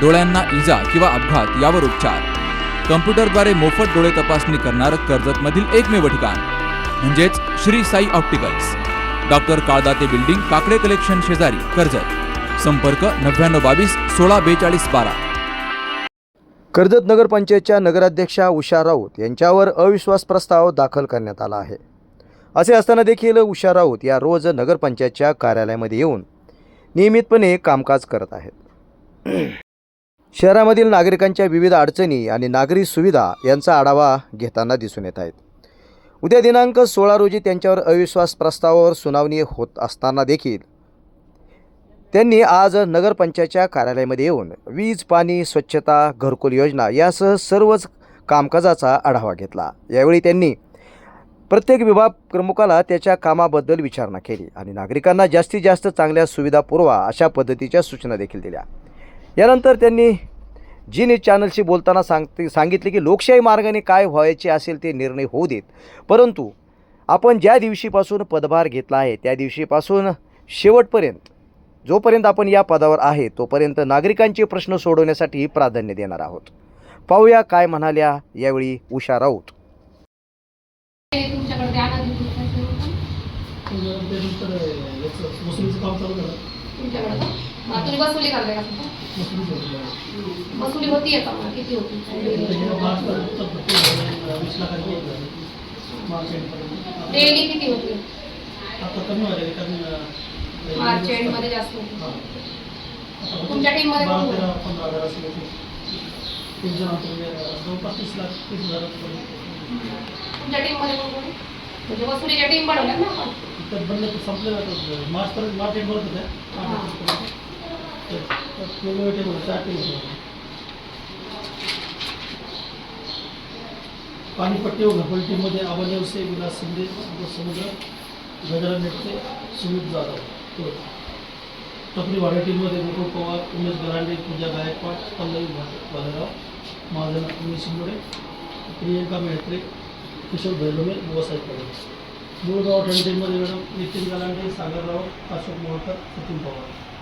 डोळ्यांना इजा किंवा अपघात यावर उपचार. कम्प्युटरद्वारे मोफत डोळे तपासणी करणारं कर्जतमधील एकमेव ठिकाण म्हणजेच Shri Sai opticals. Doctor Kaldate building Kakade collection शेजारी कर्जत. संपर्क नव्याण्णव बावीस सोळा बेचाळीस बारा. कर्जत नगरपंचायतच्या नगराध्यक्षा उषा राऊत यांच्यावर अविश्वास प्रस्ताव दाखल करण्यात आला आहे. असे असताना देखील उषा राऊत या रोज नगरपंचायतच्या कार्यालयामध्ये येऊन नियमितपणे कामकाज करत आहेत. शहरामधील नागरिकांच्या विविध अडचणी आणि नागरी सुविधा यांचा आढावा घेताना दिसून येत आहेत. उद्या दिनांक सोळा रोजी त्यांच्यावर अविश्वास प्रस्तावावर सुनावणी होत असताना देखील त्यांनी आज नगरपंचायतच्या कार्यालयामध्ये येऊन वीज पाणी स्वच्छता घरकुल योजना यासह सर्वच कामकाजाचा आढावा घेतला. यावेळी त्यांनी प्रत्येक विभाग प्रमुखाला त्याच्या कामाबद्दल विचारणा केली आणि नागरिकांना जास्तीत जास्त चांगल्या सुविधा पुरवा अशा पद्धतीच्या सूचना देखील दिल्या. यानंतर त्यांनी जी न्यूज चॅनलशी बोलताना सांगते सांगितले की लोकशाही मार्गाने काय व्हायचे असेल ते निर्णय होऊ देत. परंतु आपण ज्या दिवशीपासून पदभार घेतला आहे त्या दिवशीपासून शेवटपर्यंत जोपर्यंत आपण या पदावर आहे तोपर्यंत नागरिकांचे प्रश्न सोडवण्यासाठी प्राधान्य देणार आहोत. पाहूया काय म्हणाल्या यावेळी उषा राऊत. तुमच्याकडे हाँ तुम वसूली कर लेगा। वसूली होती है कम कितनी होती है? डेली किती होती है? मार्च एंड मध्ये जास्त होती तुमच्या टीम मध्ये तुमच्या टीम मध्ये कोण म्हणजे वसुलीच्या टीम बनवल्या ना आपण. संपले मार्च पर्यंत मार्च एंड होते पाणीपट्टी व घरपट्टीमध्ये आबा विलास शिंदे समुद्र गजानन नेटके सुमित जाधव तो टपरी वाडा टीममध्ये गोकुळ पवार उमेश गरांडे पूजा गायकवाड पल्लवी भालेराव महाजन उमेश शिंदोडे प्रियंका मेहत्रे किशोर भैरवणे बुवासाहेब पवार मुळगाव टीममध्ये मॅडम नितीन गलांडे सागरराव अशोक मोळकर सचिन पवार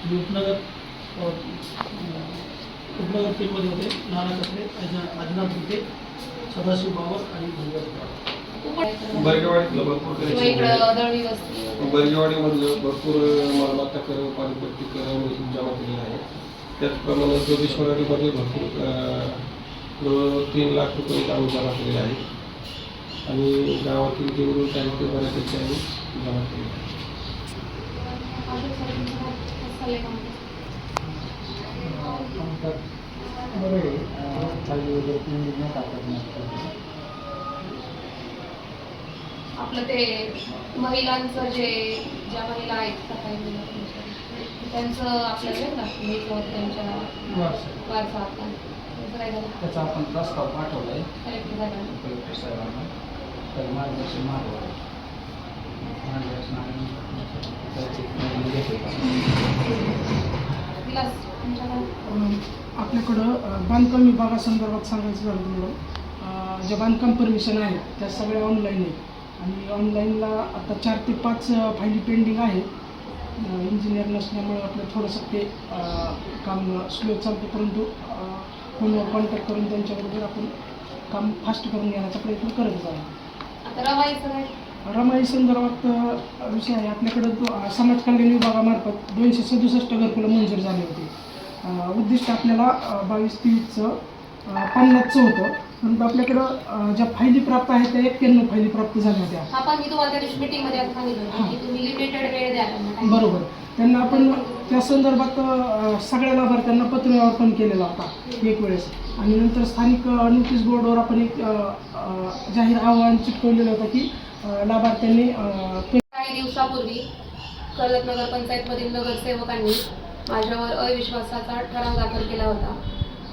उपनगर अ, उपनगर टीममध्ये होते. नाना कत्रे अजनाथ गुटे सदाशिव बाबर आणि पवार खूप बर्गेवाडीतलं भरपूर बर्गेवाडीमधलं भरपूर मालमत्ता कर पाणीपट्टी कर जमा केलेला आहे त्याचप्रमाणे जोगेश्वरीमध्ये भरपूर तीन लाख रुपये आम्ही जमा केलेले आहे आणि गावातील जे उर्वरित आहे ते बऱ्यापैकी आम्ही जमा केलेले आहे आपलं ते महिलांचं जे ज्या महिला आहेत काही त्यांचं आपल्याला मिळतं त्यांच्या वारसा आपला त्याचं आपण प्रस्ताव पाठवलाय. कलेक्टर साहेबांना. तर मार्गदर्शन मागवलं मार्गदर्शन आणि त्याची निर्णय घेतले विलास तुमच्याकडे आपल्याकडं बांधकाम विभागासंदर्भात सांगायचं झालं तुम्हाला ज्या बांधकाम परमिशन आहेत त्या सगळ्या ऑनलाईन आहेत. आणि ऑनलाईनला आता चार ते पाच फायली पेंडिंग आहेत. इंजिनियर नसल्यामुळे आपलं थोडंसं ते काम स्लो चालतं परंतु फोनवर कॉन्टॅक्ट करून त्यांच्याबरोबर आपण काम फास्ट करून घेण्याचा प्रयत्न करतच आहे काय रमाई संदर्भात विषय आहे आपल्याकडं अ, समाज कल्याण विभागामार्फत दोनशे सदुसष्ट घरकुलं मंजूर झाले होते. उद्दिष्ट आपल्याला बावीस तेवीसचं अ, पन्नासचं होतं. परंतु आपल्याकडं ज्या फायली प्राप्त आहेत त्या एक्क्याण्णव फायली प्राप्त झाल्या होत्या. हा. बरोबर. त्यांना आपण त्या संदर्भात सगळ्या लाभार्थ्यांना पत्रव्यवहार पण केलेला होता एक वेळेस. आणि नंतर स्थानिक नोटीस बोर्डवर आपण एक जाहीर आव्हान चिटकवलेलं होतं की लाभार्थ्यांनी काही दिवसापूर्वी कर्जत नगरपंचायतमधील नगरसेवकांनी माझ्यावर अविश्वासाचा ठराव दाखल केला होता.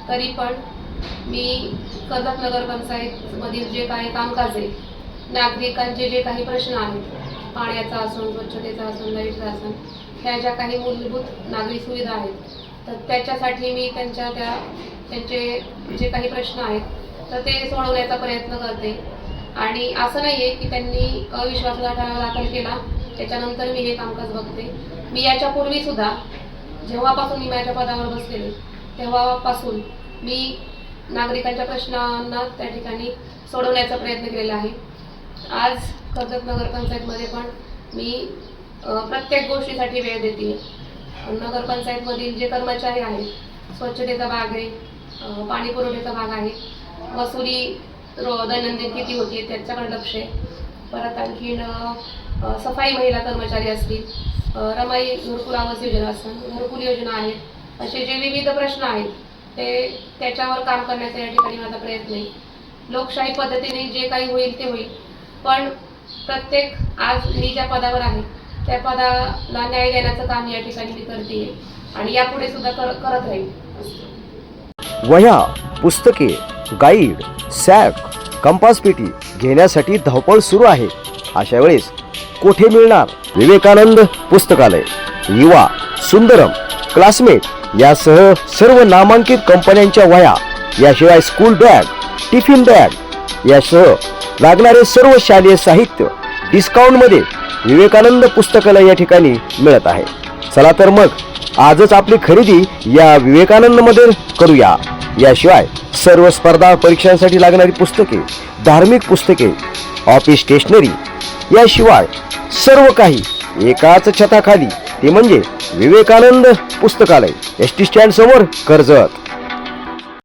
तरी पण मी कर्जत नगरपंचायतमधील जे काही कामकाज आहे नागरिकांचे जे काही प्रश्न आहेत पाण्याचा असून स्वच्छतेचा असून लाईटचा असून ह्या ज्या काही मूलभूत नागरी सुविधा आहेत तर त्याच्यासाठी मी त्यांच्या त्या त्यांचे जे काही प्रश्न आहेत तर ते सोडवण्याचा प्रयत्न करते. आणि असं नाही आहे की त्यांनी अविश्वासाचा ठराव दाखल केला. त्याच्यानंतर मी हे कामकाज बघते. मी याच्यापूर्वी सुद्धा जेव्हापासून मी माझ्या पदावर बसलेले तेव्हापासून मी नागरिकांच्या प्रश्नांना त्या ठिकाणी सोडवण्याचा प्रयत्न केलेला आहे. आज कर्जत नगरपंचायतमध्ये पण मी प्रत्येक गोष्टीसाठी वेळ देते नगरपंचायतमधील जे कर्मचारी आहेत स्वच्छतेचा भाग आहे पाणी पुरवठ्याचा भाग आहे वसुली दैनंदिन किती होती त्यांच्याकडे लक्ष आहे. परत आणखीन सफाई महिला कर्मचारी असतील रमाई घरकुल आवास योजना असेल घरकुल योजना आहेत असे जे विविध प्रश्न आहेत ते त्याच्यावर काम करण्याचा या ठिकाणी माझा प्रयत्न आहे. लोकशाही पद्धतीने जे काही होईल ते होईल. पण प्रत्येक आज मी ज्या पदावर आहे त्या पदाला न्याय देण्याचं काम या ठिकाणी मी करते आणि यापुढे सुद्धा कर करत राहील वया पुस्तके गाईड सॅक कंपास पेटी घेण्यासाठी धावपळ सुरू आहे. अशा वेळेस कोठे मिळणार विवेकानंद पुस्तकालय? युवा सुंदरम क्लासमेट यासह सर्व नामांकित कंपन्यांच्या वह्या याशिवाय स्कूल बॅग टिफिन बॅग यासह लागणारे सर्व शालेय साहित्य डिस्काउंटमध्ये विवेकानंद पुस्तकालय या ठिकाणी मिळत आहे. चला तर मग आजच आपली खरेदी या विवेकानंदमध्ये करूया. याशिवाय सर्व स्पर्धा परीक्षांसाठी लागणारी पुस्तके धार्मिक पुस्तके ऑफिस स्टेशनरी याशिवाय सर्व काही एकाच छताखाली. ते म्हणजे विवेकानंद पुस्तकालय. एस टी स्टँड समोर कर्जत.